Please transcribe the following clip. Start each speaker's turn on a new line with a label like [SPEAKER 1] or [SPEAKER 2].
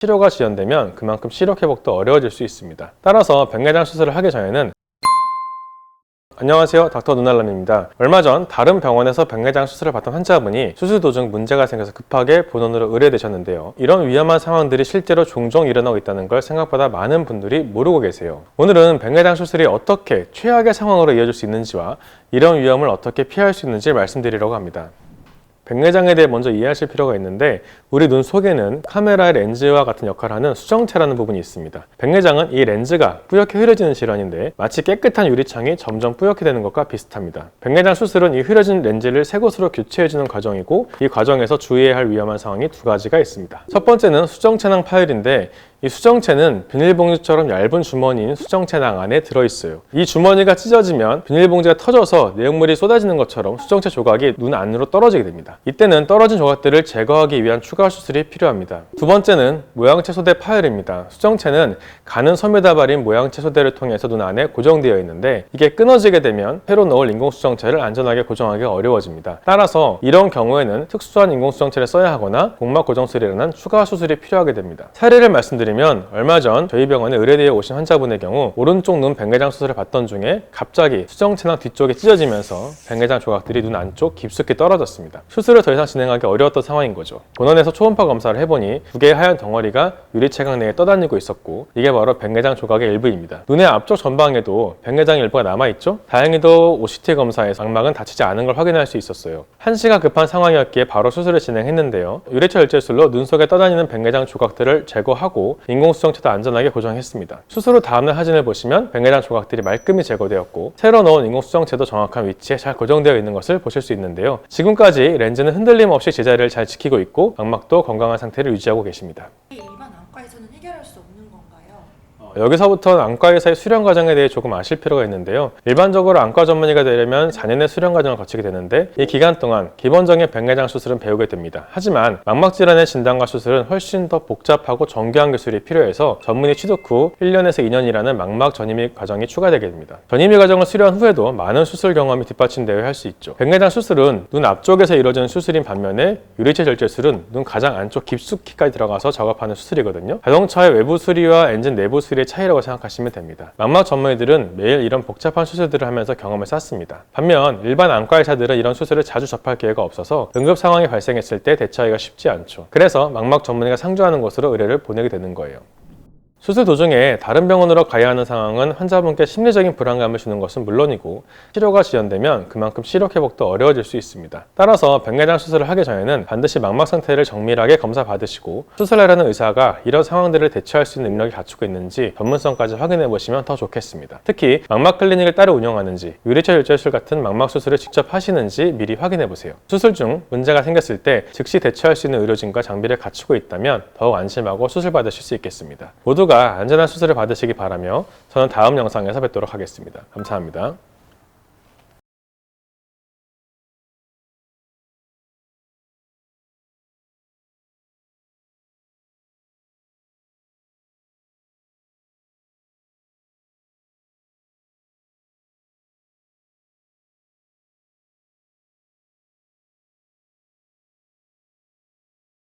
[SPEAKER 1] 치료가 지연되면 그만큼 시력 회복도 어려워질 수 있습니다. 따라서 백내장 수술을 하기 전에는 안녕하세요. 닥터 눈알람입니다. 얼마 전 다른 병원에서 백내장 수술을 받던 환자분이 수술 도중 문제가 생겨서 급하게 본원으로 의뢰되셨는데요. 이런 위험한 상황들이 실제로 종종 일어나고 있다는 걸 생각보다 많은 분들이 모르고 계세요. 오늘은 백내장 수술이 어떻게 최악의 상황으로 이어질 수 있는지와 이런 위험을 어떻게 피할 수 있는지 말씀드리려고 합니다. 백내장에 대해 먼저 이해하실 필요가 있는데 우리 눈 속에는 카메라의 렌즈와 같은 역할을 하는 수정체라는 부분이 있습니다. 백내장은 이 렌즈가 뿌옇게 흐려지는 질환인데 마치 깨끗한 유리창이 점점 뿌옇게 되는 것과 비슷합니다. 백내장 수술은 이 흐려진 렌즈를 새 곳으로 교체해주는 과정이고 이 과정에서 주의해야 할 위험한 상황이 두 가지가 있습니다. 첫 번째는 수정체낭 파열인데 이 수정체는 비닐봉지처럼 얇은 주머니인 수정체낭 안에 들어있어요. 이 주머니가 찢어지면 비닐봉지가 터져서 내용물이 쏟아지는 것처럼 수정체 조각이 눈 안으로 떨어지게 됩니다. 이때는 떨어진 조각들을 제거하기 위한 추가 수술이 필요합니다. 두 번째는 모양체 소대 파열입니다. 수정체는 가는 섬에다 발인 모양체 소대를 통해서 눈 안에 고정되어 있는데 이게 끊어지게 되면 새로 넣을 인공수정체를 안전하게 고정하기 어려워집니다. 따라서 이런 경우에는 특수한 인공수정체를 써야 하거나 복막 고정술이라는 추가 수술이 필요하게 됩니다. 사례를 말씀드리면 얼마 전 저희 병원에 의뢰대에 오신 환자분의 경우 오른쪽 눈 백내장 수술을 받던 중에 갑자기 수정체낭 뒤쪽이 찢어지면서 백내장 조각들이 눈 안쪽 깊숙이 떨어졌습니다. 수술을 더 이상 진행하기 어려웠던 상황인 거죠. 본원에서 초음파 검사를 해보니 두 개의 하얀 덩어리가 유리체각 내에 떠다니고 있었고 이게 바로 백내장 조각의 일부입니다. 눈의 앞쪽 전방에도 백내장 일부가 남아있죠? 다행히도 OCT 검사에서 망막은 다치지 않은 걸 확인할 수 있었어요. 한시가 급한 상황이었기에 바로 수술을 진행했는데요. 유리체 열제술로 눈 속에 떠다니는 백내장 조각들을 제거하고 인공수정체도 안전하게 고정했습니다. 수술 후 다음날 사진을 보시면 백내장 조각들이 말끔히 제거되었고 새로 넣은 인공수정체도 정확한 위치에 잘 고정되어 있는 것을 보실 수 있는데요. 지금까지 렌즈는 흔들림 없이 제자리를 잘 지키고 있고 망막도 건강한 상태를 유지하고 계십니다.
[SPEAKER 2] 일반 안과에서는 해결할 수 없는
[SPEAKER 1] 여기서부터는 안과 의사의 수련 과정에 대해 조금 아실 필요가 있는데요. 일반적으로 안과 전문의가 되려면 4년의 수련 과정을 거치게 되는데 이 기간 동안 기본적인 백내장 수술은 배우게 됩니다. 하지만 망막 질환의 진단과 수술은 훨씬 더 복잡하고 정교한 기술이 필요해서 전문의 취득 후 1년에서 2년이라는 망막 전임의 과정이 추가되게 됩니다. 전임의 과정을 수련 후에도 많은 수술 경험이 뒷받침되어 할 수 있죠. 백내장 수술은 눈 앞쪽에서 이루어지는 수술인 반면에 유리체 절제술은 눈 가장 안쪽 깊숙이까지 들어가서 작업하는 수술이거든요. 자동차의 외부 수리와 엔진 내부 수리 의 차이라고 생각하시면 됩니다. 망막 전문의들은 매일 이런 복잡한 수술들을 하면서 경험을 쌓습니다. 반면 일반 안과 의사들은 이런 수술을 자주 접할 기회가 없어서 응급 상황이 발생했을 때 대처하기가 쉽지 않죠. 그래서 망막 전문의가 상주하는 곳으로 의뢰를 보내게 되는 거예요. 수술 도중에 다른 병원으로 가야 하는 상황은 환자분께 심리적인 불안감을 주는 것은 물론이고 치료가 지연되면 그만큼 시력 회복도 어려워질 수 있습니다. 따라서 백내장 수술을 하기 전에는 반드시 망막 상태를 정밀하게 검사 받으시고 수술하려는 의사가 이런 상황들을 대처할 수 있는 능력이 갖추고 있는지 전문성까지 확인해 보시면 더 좋겠습니다. 특히 망막 클리닉을 따로 운영하는지 유리체 열제술 같은 망막 수술을 직접 하시는지 미리 확인해 보세요. 수술 중 문제가 생겼을 때 즉시 대처할 수 있는 의료진과 장비를 갖추고 있다면 더욱 안심하고 수술 받으실 수 있겠습니다. 모두가 안전한 수술을 받으시기 바라며 저는 다음 영상에서 뵙도록 하겠습니다. 감사합니다.